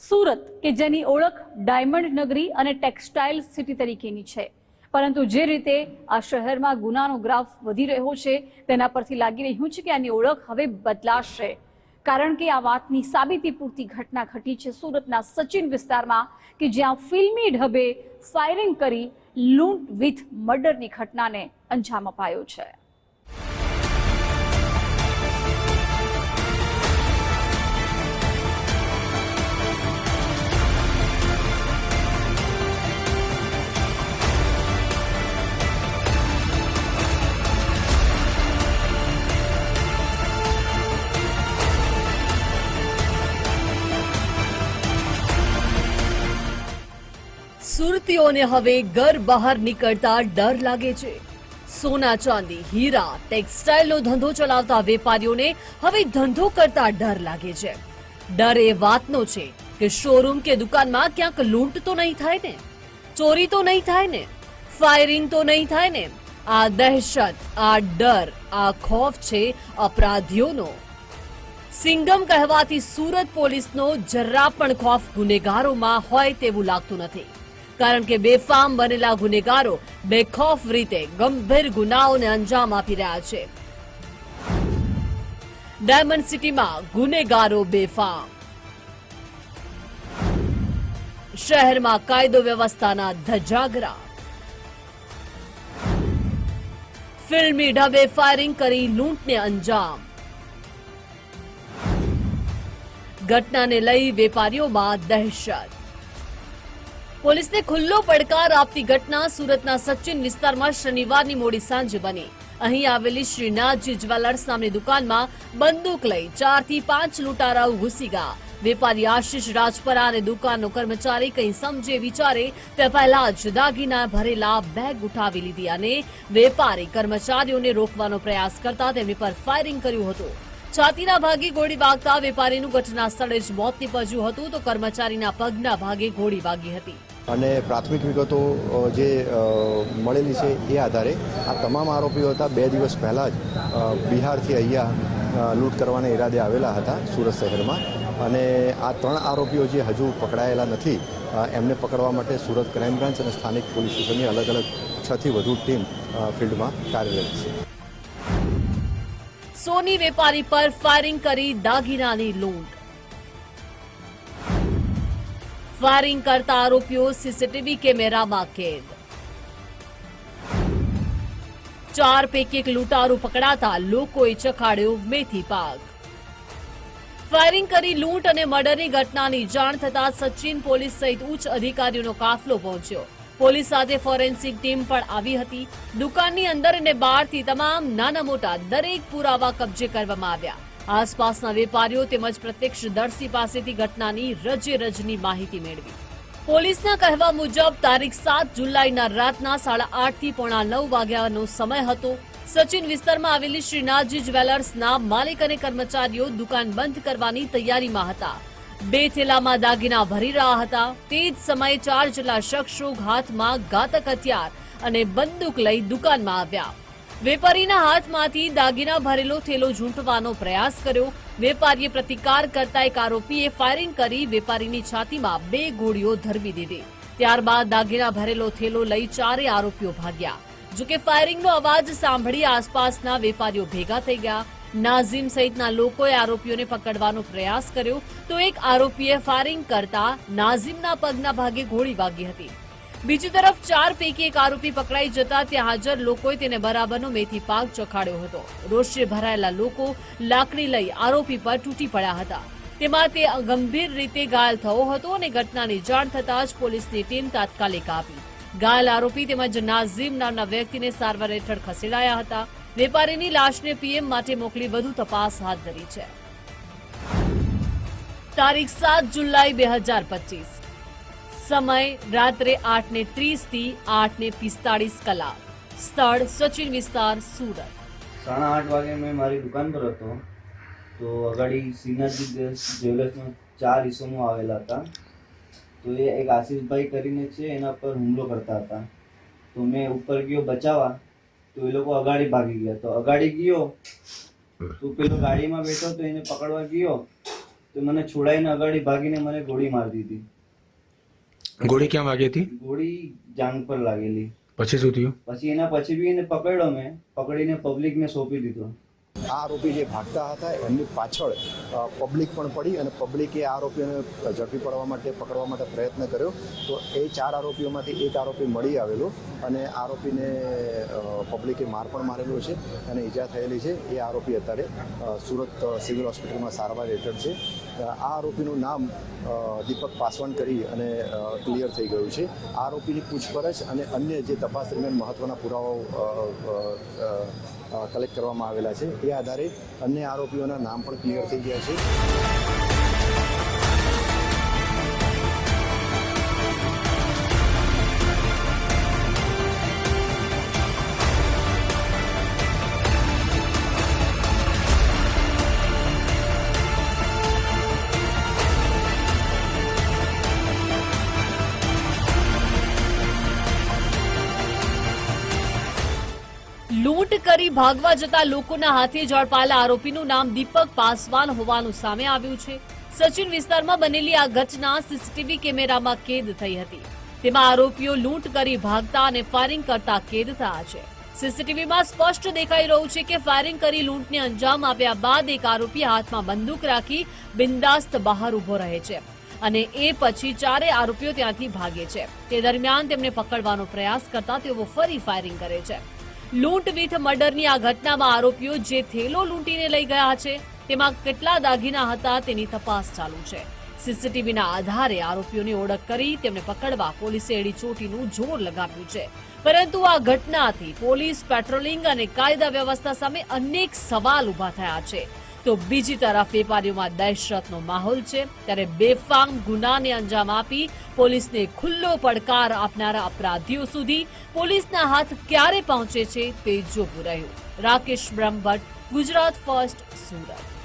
સુરત, કે જેની ઓળખ ડાયમંડ નગરી અને ટેક્સટાઇલ સિટી તરીકેની છે. પરંતુ જે રીતે આ શહેરમાં ગુનાનો ગ્રાફ વધી રહ્યો છે, તેના પરથી લાગી રહ્યું છે કે આની ઓળખ હવે બદલાશે. કારણ કે આ વાતની સાબિતી પૂરતી ઘટના ઘટી છે સુરતના સચિન વિસ્તારમાં, કે જ્યાં ફિલ્મી ઢબે ફાયરિંગ કરી લૂંટ વિથ મર્ડરની ઘટનાને અંજામ અપાયો છે. સુરતીઓને હવે ઘર બહાર નીકળતા ડર લાગે છે. સોના ચાંદી, હીરા, ટેક્સટાઇલનો ધંધો ચલાવતા વેપારીઓને હવે ધંધો કરતા ડર લાગે છે. ડર એ વાતનો છે કે શોરૂમ કે દુકાનમાં ક્યાંક લૂંટ તો નહીં થાય ને, ચોરી તો નહીં થાય ને ફાયરિંગ તો નહીં થાય ને. આ દહેશત, આ ડર, આ ખોફ છે અપરાધીઓનો. સિંગમ કહેવાથી સુરત પોલીસનો જરા પણ ખોફ ગુનેગારોમાં હોય તેવું લાગતું નથી. કારણ કે બેફામ બનેલા ગુનેગારો બેખોફ રીતે ગંભીર ગુનાઓને અંજામ આપી રહ્યા છે. ડાયમંડ સિટીમાં ગુનેગારો બેફામ. શહેરમાં કાયદો વ્યવસ્થાના ધજાગરા. ફિલ્મી ઢબે ફાયરિંગ કરી લૂંટને અંજામ. ઘટનાને લઈ વેપારીઓમાં દહેશત. પોલીસને ખુલ્લો પડકાર આપતી ઘટના સુરતના સચિન વિસ્તારમાં શનિવારની મોડી સાંજે બની. અહીં આવેલી શ્રીનાથજી જ્વેલર્સ નામની દુકાનમાં બંદૂક લઈ ચારથી પાંચ લૂંટારાઓ ઘૂસી ગયા. વેપારી આશિષ રાજપરા અને દુકાનનો કર્મચારી કંઈ સમજે વિચારે તે પહેલા જ દાગીના ભરેલા બેગ ઉઠાવી લીધી અને વેપારી કર્મચારીઓને રોકવાનો પ્રયાસ કરતા તેમની પર ફાયરિંગ કર્યું હતું. છાતીના ભાગે ગોળી વાગતા વેપારીનું ઘટના સ્થળે જ મોત નીપજ્યું હતું તો કર્મચારીના પગના ભાગે ગોળી વાગી હતી. અને પ્રાથમિક વિગતો જે મળેલી છે એ આધારે આ તમામ આરોપીઓ હતા. બે દિવસ પહેલાં જ બિહારથી અહીંયા લૂંટ કરવાના ઈરાદે આવેલા હતા સુરત શહેરમાં. અને આ ત્રણ આરોપીઓ જે હજુ પકડાયેલા નથી એમને પકડવા માટે સુરત ક્રાઇમ બ્રાન્ચ અને સ્થાનિક પોલીસ સ્ટેશનની અલગ અલગ છથી વધુ ટીમ ફિલ્ડમાં કાર્યરત છે. સોની વેપારી પર ફાયરિંગ કરી દાગીનાની લૂંટ. ફાયરિંગ કરતા આરોપીઓ સીસીટીવી કેમેરામાં કેદ. ચાર પૈકી એક લૂંટારું પકડાતા લોકોએ ચખાડ્યો મેથી પાક. ફાયરિંગ કરી લૂંટ અને મર્ડરની ઘટનાની જાણ થતા સચિન પોલીસ સહિત ઉચ્ચ અધિકારીઓનો કાફલો પહોંચ્યો. પોલીસ સાથે ફોરેન્સિક ટીમ પણ આવી હતી. દુકાનની અંદર અને બહારથી તમામ નાના મોટા દરેક પુરાવા કબજે કરવામાં આવ્યા. આસપાસના વેપારીઓ તેમજ પ્રત્યક્ષદર્શી પાસેથી ઘટનાની રજે રજની માહિતી મેળવી. પોલીસના કહેવા મુજબ, તારીખ સાત જુલાઈના રાતના સાડા આઠથી પોણા નવ વાગ્યાનો સમય હતો. સચિન વિસ્તારમાં આવેલી શ્રીનાથજી જ્વેલર્સના માલિક અને કર્મચારીઓ દુકાન બંધ કરવાની તૈયારીમાં હતા. બે થેલામાં દાગીના ભરી રહ્યા હતા. તે જ સમયે ચાર જેટલા શખ્સો હાથમાં ઘાતક હથિયાર અને બંદૂક લઈ દુકાનમાં આવ્યા. વેપારીના હાથમાંથી દાગીના ભરેલો થેલો ઝૂંટવાનો પ્રયાસ કર્યો. વેપારીએ પ્રતિકાર કરતા એક આરોપીએ ફાયરિંગ કરી વેપારીની છાતીમાં બે ગોળીઓ ધરવી દીધી. ત્યારબાદ દાગીના ભરેલો થેલો લઈ ચારે આરોપીઓ ભાગ્યા. જોકે ફાયરિંગનો અવાજ સાંભળી આસપાસના વેપારીઓ ભેગા થઈ ગયા. નાઝીમ સહિતના લોકોએ આરોપીઓને પકડવાનો પ્રયાસ કર્યો તો એક આરોપીએ ફાયરિંગ કરતા નાઝીમના પગના ભાગે ગોળી વાગી હતી. બીજી તરફ ચાર પૈકી એક આરોપી પકડાઈ જતા ત્યાં હાજર લોકોએ તેને બરાબરનો મેથી પાક ચખાડ્યો હતો. રોષે ભરાયેલા લોકો લાકડી લઈ આરોપી પર તૂટી પડ્યા હતા. તેમાં તે ગંભીર રીતે ઘાયલ થયો હતો અને ઘટનાની જાણ થતાં જ પોલીસની ટીમ તાત્કાલિક આવી. ઘાયલ આરોપી તેમજ નાઝીમ નામના વ્યક્તિને સારવાર હેઠળ ખસેડાયા હતા. વેપારીની લાશને પીએમ માટે મોકલી વધુ તપાસ હાથ ધરી છે. તારીખ સાત જુલાઈ બે હજાર પચીસ. સમય રાત્રે આઠ ને ત્રીસથી આઠ ને પિસ્તાળીસ કલાક. સ્થળ સચિન વિસ્તાર, સુરત. સાડા આઠ વાગે મેં મારી દુકાન પર હતો. તો અગાડી શ્રીનાથજી જ્વેલર્સમાં ચાર ઇસમો આવેલા હતા. તો એ એક આશીષભાઈ કરીને છે, એના પર હુમલો કરતા હતા. તો મેં ઉપર ગયો બચાવવા. તો એ લોકો અગાડી ભાગી ગયા. તો અગાડી ગયો તો પેલો ગાડીમાં બેઠો તો એને પકડવા ગયો તો મને છોડાઈને અગાડી ભાગીને મને ગોળી મારી દીધી. ગોળી ક્યાં વાગી હતી? ગોળી જાંગ પર લાગેલી. પછી શું થયું? પછી એના પછી બી એને પકડ્યો મેં પકડીને પબ્લિકને સોંપી દીધો. આ આરોપી જે ભાગતા હતા. એમની પાછળ પબ્લિક પણ પડી અને પબ્લિકે આ આરોપીઓને ઝડપી પડવા માટે, પકડવા માટે પ્રયત્ન કર્યો. તો એ ચાર આરોપીઓમાંથી એક આરોપી મળી આવેલો અને આરોપીને પબ્લિકે માર પણ મારેલો છે અને ઈજા થયેલી છે. એ આરોપી અત્યારે સુરત સિવિલ હોસ્પિટલમાં સારવાર હેઠળ છે. આ આરોપીનું નામ દીપક પાસવાન કરી અને ક્લિયર થઈ ગયું છે. આરોપીની પૂછપરછ અને અન્ય જે તપાસ દરમિયાન મહત્વના પુરાવાઓ કલેક્ટ કરવામાં આવેલા છે. એ આધારે અન્ય આરોપીઓના નામ પણ ક્લિયર થઈ ગયા છે. લૂંટ કરી ભાગવા જતા લોકોના હાથે ઝડપાયેલા આરોપીનું નામ દીપક પાસવાન હોવાનું સામે આવ્યું છે. સચિન વિસ્તારમાં બનેલી આ ઘટના સીસીટીવી કેમેરામાં કેદ થઈ હતી. તેમાં આરોપીઓ લૂંટ કરી ભાગતા અને ફાયરિંગ કરતા કેદ થયા છે. સીસીટીવીમાં સ્પષ્ટ દેખાઈ રહ્યું છે કે ફાયરિંગ કરી લૂંટને અંજામ આપ્યા બાદ એક આરોપી હાથમાં બંદૂક રાખી બિંદાસ્ત બહાર ઊભો રહે છે અને એ પછી ચારે આરોપીઓ ત્યાંથી ભાગે છે. તે દરમિયાન તેમને પકડવાનો પ્રયાસ કરતા તેઓ ફરી ફાયરિંગ કરે છે. લૂંટ વિથ મર્ડરની આ ઘટનામાં આરોપીઓ જે થેલો લૂંટીને લઈ ગયા છે, તેમાં કેટલા દાગીના હતા તેની તપાસ ચાલુ છે. સીસીટીવીના આધારે આરોપીઓની ઓળખ કરી તેમને પકડવા પોલીસે એડી ચોટીનું જોર લગાવ્યું છે. પરંતુ આ ઘટનાથી પોલીસ પેટ્રોલિંગ અને કાયદા વ્યવસ્થા સામે અનેક સવાલ ઊભા થયા છે. તો બીજી તરફ વેપારીઓમાં દહેશતનો માહોલ છે. ત્યારે બેફામ ગુનાને અંજામ આપી પોલીસને ખુલ્લો પડકાર આપનારા અપરાધીઓ સુધી પોલીસના હાથ ક્યારે પહોંચે છે તે જોવું રહ્યું. રાકેશ બ્રહ્મભટ્ટ, ગુજરાત ફર્સ્ટ, સુરત.